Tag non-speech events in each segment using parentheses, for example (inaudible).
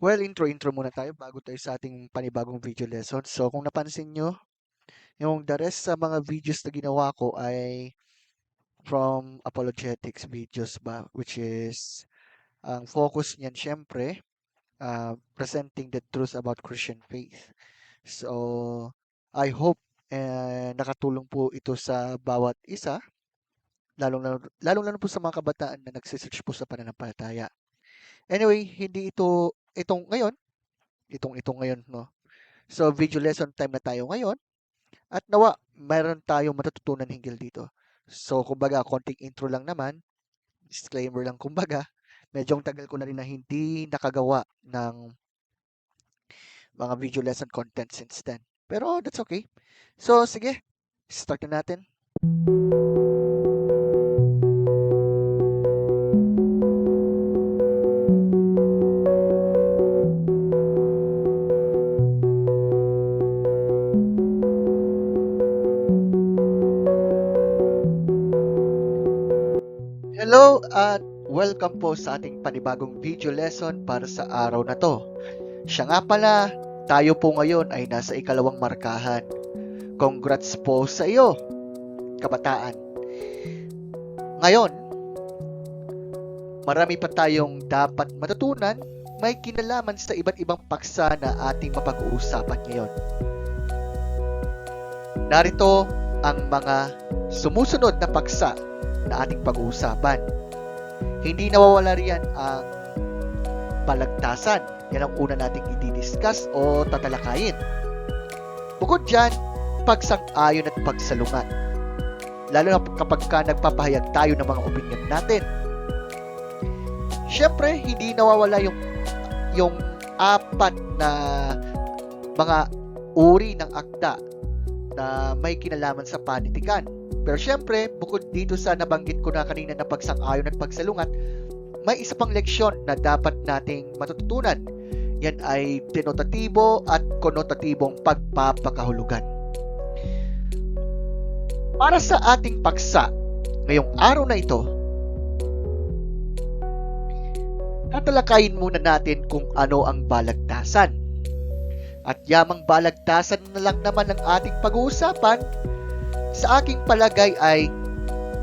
Well, intro-intro muna tayo bago tayo sa ating panibagong video lesson. So, kung napansin nyo, yung the rest sa mga videos na ginawa ko ay from apologetics videos ba, which is, ang focus niyan syempre, uh, presenting the truth about Christian faith. So, I hope eh, nakatulong po ito sa bawat isa, lalong lalong lalo po sa mga kabataan na nagsisearch po sa pananampalataya. Anyway, hindi ito itong ngayon, itong itong ngayon, no? So, video lesson time na tayo ngayon. At nawa, mayroon tayong matututunan hinggil dito. So, kumbaga, konting intro lang naman. Disclaimer lang, kumbaga. (laughs) Medyo tagal ko na rin na hindi nakagawa ng mga video lesson content since then. Pero, that's okay. So, sige. Start na natin. Hello welcome po sa ating panibagong video lesson para sa araw na to. Siya nga pala, tayo po ngayon ay nasa ikalawang markahan. Congrats po sa iyo, kabataan. Ngayon, marami pa tayong dapat matutunan may kinalaman sa iba't ibang paksa na ating mapag-uusapan ngayon. Narito ang mga sumusunod na paksa na ating pag-uusapan. Hindi nawawala riyan ang palagtasan. Yan ang una nating i-discuss o tatalakayin. Bukod dyan, pagsang-ayon at pagsalungat. Lalo na kapag ka nagpapahayag tayo ng mga opinion natin. Siyempre, hindi nawawala yung yung apat na mga uri ng akda na may kinalaman sa panitikan pero syempre, bukod dito sa nabanggit ko na kanina na pagsang-ayon at pagsalungat, may isa pang leksyon na dapat nating matututunan. Yan ay denotatibo at konotatibong pagpapakahulugan. Para sa ating paksa, ngayong araw na ito, tatalakayin muna natin kung ano ang balagtasan. At yamang balagtasan na lang naman ang ating pag-uusapan, sa aking palagay ay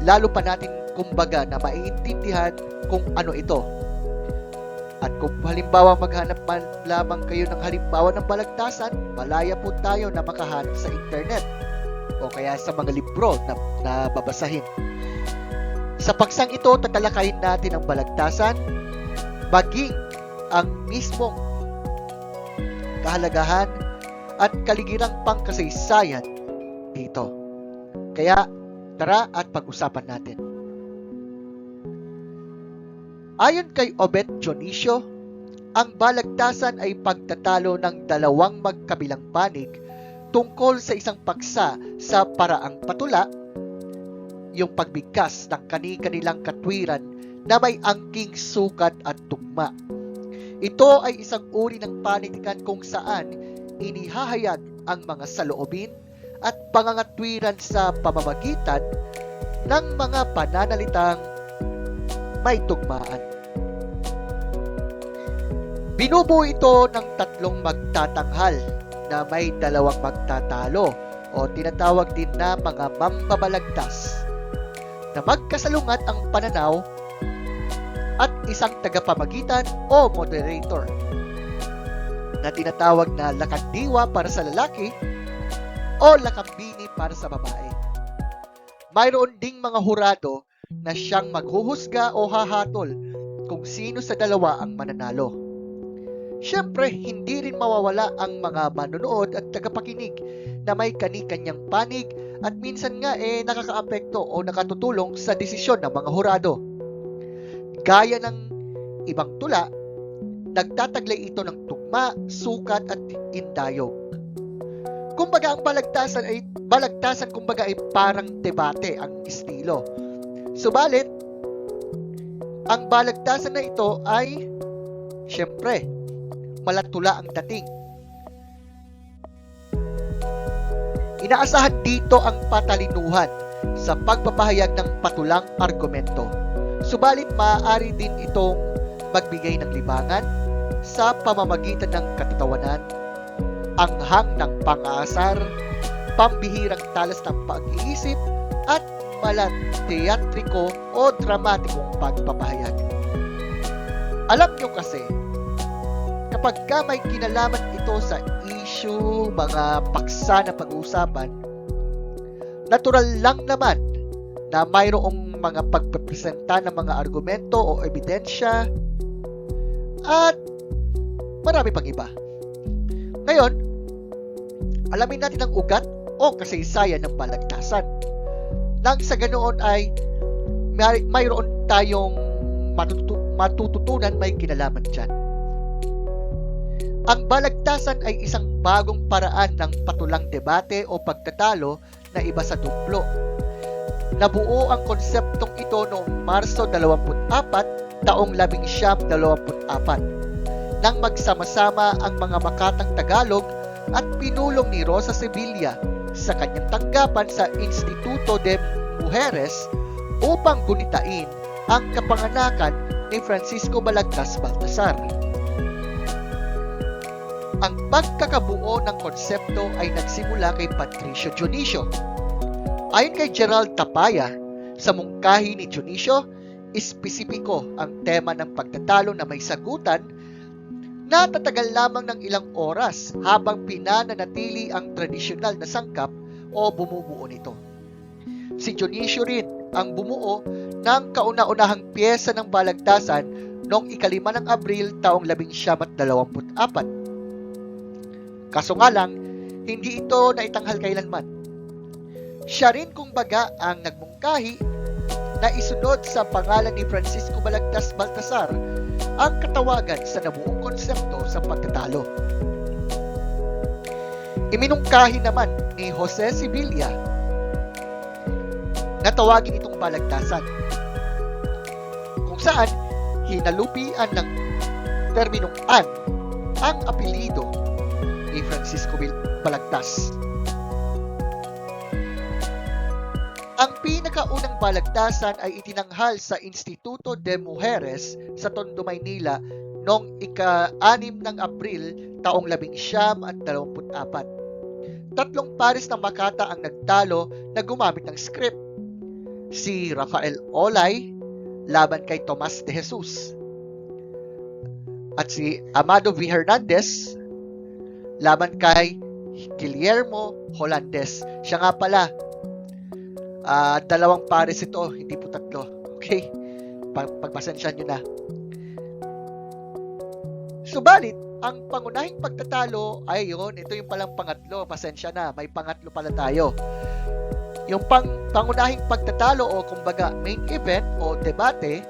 lalo pa natin kumbaga na maiintindihan kung ano ito. At kung halimbawa maghanap man lamang kayo ng halimbawa ng balagtasan, malaya po tayo na makahanap sa internet o kaya sa mga libro na, na babasahin. Sa paksang ito, tatalakayin natin ang balagtasan, baging ang mismong kahalagahan at kaligirang pangkasaysayan dito. Kaya tara at pag-usapan natin. Ayon kay Obet Dionisio, ang balagtasan ay pagtatalo ng dalawang magkabilang panig tungkol sa isang paksa sa paraang patula, yung pagbigkas ng kani-kanilang katwiran na may angking sukat at tugma. Ito ay isang uri ng panitikan kung saan inihahayag ang mga saloobin at pangangatwiran sa pamamagitan ng mga pananalitang may tugmaan. Binubuo ito ng tatlong magtatanghal na may dalawang magtatalo o tinatawag din na mga mambabalagtas na magkasalungat ang pananaw at isang tagapamagitan o moderator na tinatawag na lakandiwa para sa lalaki o lakambini para sa babae. Mayroon ding mga hurado na siyang maghuhusga o hahatol kung sino sa dalawa ang mananalo. Siyempre, hindi rin mawawala ang mga manonood at tagapakinig na may kani-kanyang panig at minsan nga eh nakakaapekto o nakatutulong sa desisyon ng mga hurado. Gaya ng ibang tula, nagtataglay ito ng tugma, sukat at indayog. Kumbaga ang balagtasan ay balagtasan kumbaga ay parang debate ang estilo. Subalit, ang balagtasan na ito ay syempre malatula ang dating. Inaasahan dito ang patalinuhan sa pagpapahayag ng patulang argumento. Subalit maaari din itong magbigay ng libangan, sa pamamagitan ng katatawanan, anghang ng pang-aasar, pambihirang talas ng pag-iisip, at malateatriko o dramatikong pagpapahayag. Alam nyo kasi, kapag ka may kinalaman ito sa issue, mga paksa na pag-uusapan, natural lang naman na mayroong mga pagpapresenta ng mga argumento o ebidensya at marami pang iba. Ngayon, alamin natin ang ugat o kasaysayan ng balagtasan. Nang sa ganoon ay may, mayroon tayong matutu- matututunan may kinalaman dyan. Ang balagtasan ay isang bagong paraan ng patulang debate o pagtatalo na iba sa duplo. Nabuo ang konseptong ito noong Marso 24, taong 1924, nang magsama-sama ang mga makatang Tagalog at pinulong ni Rosa Sevilla sa kanyang tanggapan sa Instituto de Mujeres upang gunitain ang kapanganakan ni Francisco Balagtas Baltasar. Ang pagkakabuo ng konsepto ay nagsimula kay Patricio Dionisio. Ayon kay Gerald Tapaya, sa mungkahi ni Dionisio, espesipiko ang tema ng pagtatalo na may sagutan na tatagal lamang ng ilang oras habang pinananatili ang tradisyonal na sangkap o bumubuo nito. Si Dionisio rin ang bumuo ng kauna-unahang pyesa ng balagtasan noong ikalima ng Abril taong 1924 Kaso nga lang, hindi ito naitanghal kailanman. Siya rin kumbaga ang nagmungkahi na isunod sa pangalan ni Francisco Balagtas Baltasar ang katawagan sa nabuong konsepto sa pagtatalo. Iminungkahi naman ni Jose Sevilla na tawagin itong balagtasan kung saan hinalupian ng terminong an ang apelido ni Francisco Balagtas. Ang pinakaunang balagtasan ay itinanghal sa Instituto de Mujeres sa Tondo, Maynila noong ika-6 ng Abril taong 1924. Tatlong pares ng Makata ang nagtalo na gumamit ng script. Si Rafael Olay laban kay Tomas de Jesus at si Amado V. Hernandez laban kay Guillermo Holandes. Siya nga pala, uh, dalawang pares ito, hindi po tatlo. Okay? Pag pagpasensya nyo na. Subalit, ang pangunahing pagtatalo ay yun, ito yung palang pangatlo, pasensya na, may pangatlo pala tayo. Yung pang, pangunahing pagtatalo o kumbaga main event o debate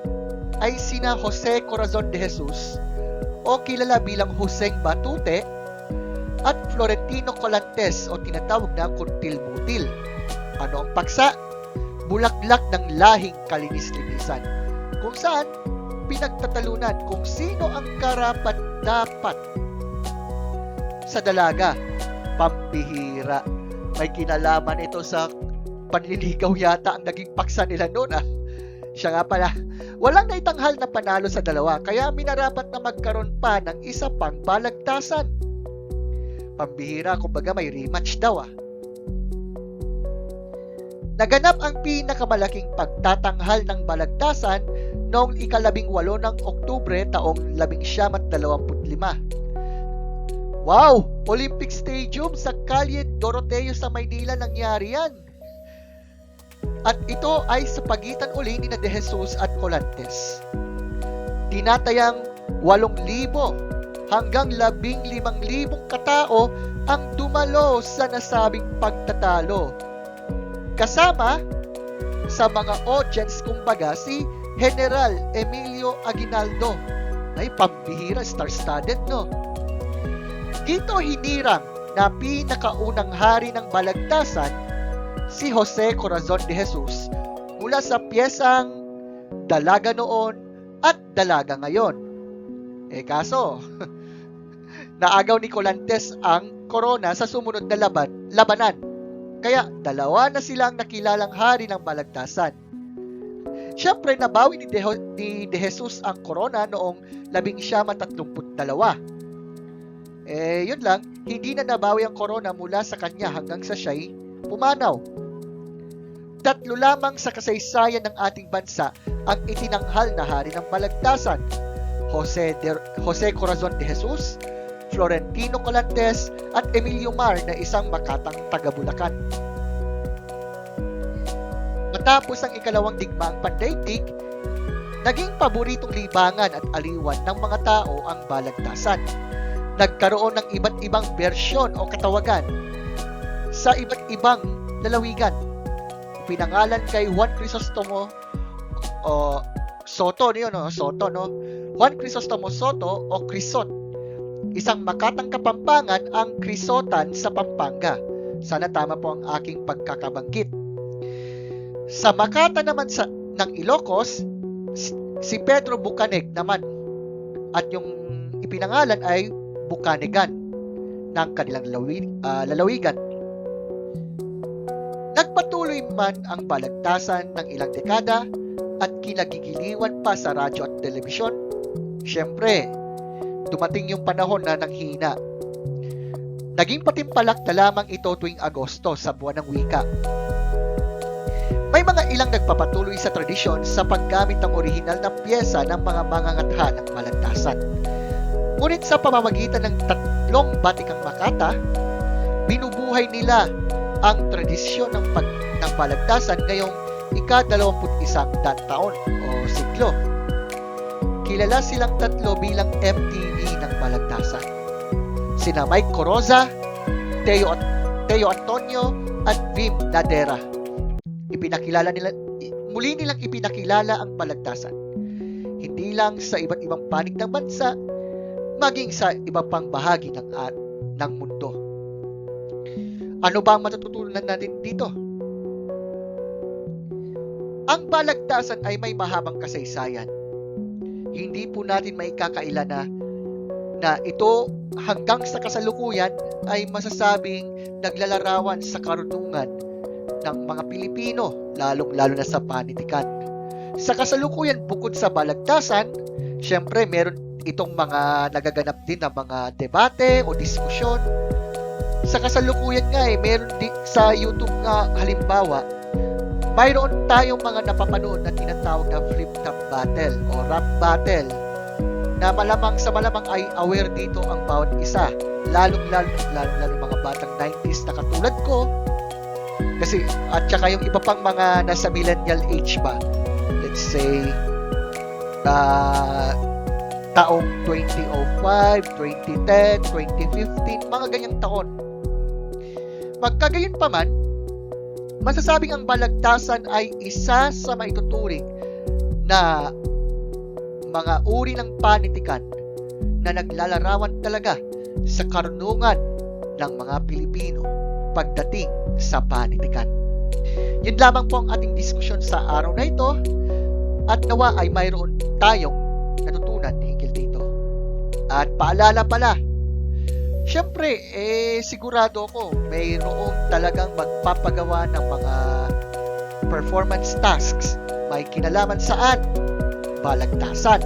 ay sina Jose Corazon de Jesus o kilala bilang Joseng Batute at Florentino Colantes o tinatawag na Kuntil-Butil. Ano ang paksa? Bulaklak ng lahing kalinis-linisan kung saan pinagtatalunan kung sino ang karapat-dapat sa dalaga. Pambihira. May kinalaman ito sa panliligaw yata ang naging paksa nila noon ah. Siya nga pala, walang naitanghal na panalo sa dalawa kaya minarapat na magkaroon pa ng isa pang balagtasan. Pambihira, kumbaga may rematch daw ah. Naganap ang pinakamalaking pagtatanghal ng balagtasan noong ikalabing walo ng Oktubre taong labing siyam at dalawamput lima. Wow! Olympic Stadium sa Kalye Doroteo sa Maynila nangyari yan. At ito ay sa pagitan uli ni De Jesus at Colantes. Tinatayang 8,000 hanggang 15,000 katao ang dumalo sa nasabing pagtatalo. Kasama sa mga audience kumbaga si General Emilio Aguinaldo. Ay, pambihira, star-studded, no? Dito hinirang na pinakaunang hari ng balagtasan si Jose Corazon de Jesus mula sa piyesang Dalaga noon at Dalaga ngayon. Eh kaso, (laughs) naagaw ni Colantes ang corona sa sumunod na laban, labanan. Kaya dalawa na silang nakilalang hari ng balagtasan. Siyempre, nabawi ni De, ni De Jesus ang corona noong labing siyam at tatlumput dalawa. Eh, yun lang, hindi na nabawi ang corona mula sa kanya hanggang sa siya'y pumanaw. Tatlo lamang sa kasaysayan ng ating bansa ang itinanghal na hari ng balagtasan. Jose, de, Jose Corazon de Jesus, Florentino Colantes at Emilio Mar na isang makatang taga-Bulacan. Matapos ang ikalawang digmaang pandaigdig, naging paboritong libangan at aliwan ng mga tao ang balagtasan. Nagkaroon ng iba't ibang bersyon o katawagan sa iba't ibang lalawigan. Pinangalan kay Juan Crisostomo o Soto niyo no, Soto no. Juan Crisostomo Soto o Crisot. Isang makatang kapampangan ang Crisotan sa Pampanga. Sana tama po ang aking pagkakabanggit. Sa Makata naman sa ng Ilocos, si Pedro Bucaneg naman at yung ipinangalan ay Bucanegan ng kanilang lalawi, ah, lalawigan. Nagpatuloy man ang balagtasan ng ilang dekada at kinagigiliwan pa sa radyo at telebisyon. Siyempre, dumating yung panahon na nanghina. Naging patimpalak na lamang ito tuwing Agosto sa buwan ng wika. May mga ilang nagpapatuloy sa tradisyon sa paggamit ng orihinal na piyesa ng mga mangangatha ng balagtasan. Ngunit sa pamamagitan ng tatlong batikang makata, binubuhay nila ang tradisyon ng, pag, ng balagtasan ngayong ika-21 dan taon o siglo. Kilala silang tatlo bilang MTV ng balagtasan. Sina Mike Coroza, Teo, Teo Antonio at Vim Nadera. Ipinakilala nila muli nilang ipinakilala ang balagtasan. Hindi lang sa iba't ibang panig ng bansa, maging sa iba pang bahagi ng at ng mundo. Ano ba ang matututunan natin dito? Ang balagtasan ay may mahabang kasaysayan. Hindi po natin maikakaila na na ito hanggang sa kasalukuyan ay masasabing naglalarawan sa karunungan ng mga Pilipino, lalong-lalo na sa panitikan. Sa kasalukuyan, bukod sa balagtasan, syempre meron itong mga nagaganap din na mga debate o diskusyon. Sa kasalukuyan nga eh, meron din sa YouTube nga halimbawa, mayroon tayong mga napapanood na tinatawag na flip top battle o rap battle na malamang sa malamang ay aware dito ang bawat isa lalong lalo lalong lalo mga batang 90s na katulad ko kasi at saka yung iba pang mga nasa millennial age ba let's say uh, taong 2005, 2010, 2015, mga ganyang taon. Magkagayon pa man, masasabing ang balagtasan ay isa sa maituturing na mga uri ng panitikan na naglalarawan talaga sa karunungan ng mga Pilipino pagdating sa panitikan. Yun lamang po ang ating diskusyon sa araw na ito at nawa ay mayroon tayong natutunan hinggil dito. At paalala pala, syempre, eh, sigurado ako mayroong talagang magpapagawa ng mga performance tasks may kinalaman saan balagtasan.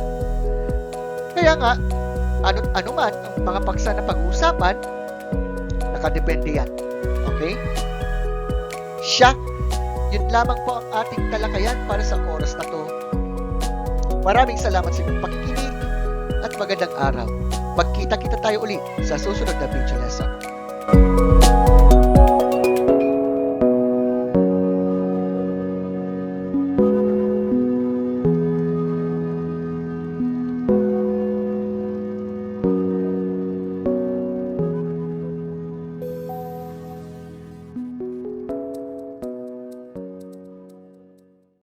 Kaya nga, ano, ano man ang mga paksa na pag-uusapan, nakadepende yan. Okay? Siya, yun lamang po ang ating talakayan para sa oras na to. Maraming salamat sa inyong pakikinig at magandang araw. Magkita-kita tayo ulit sa susunod na video lesson.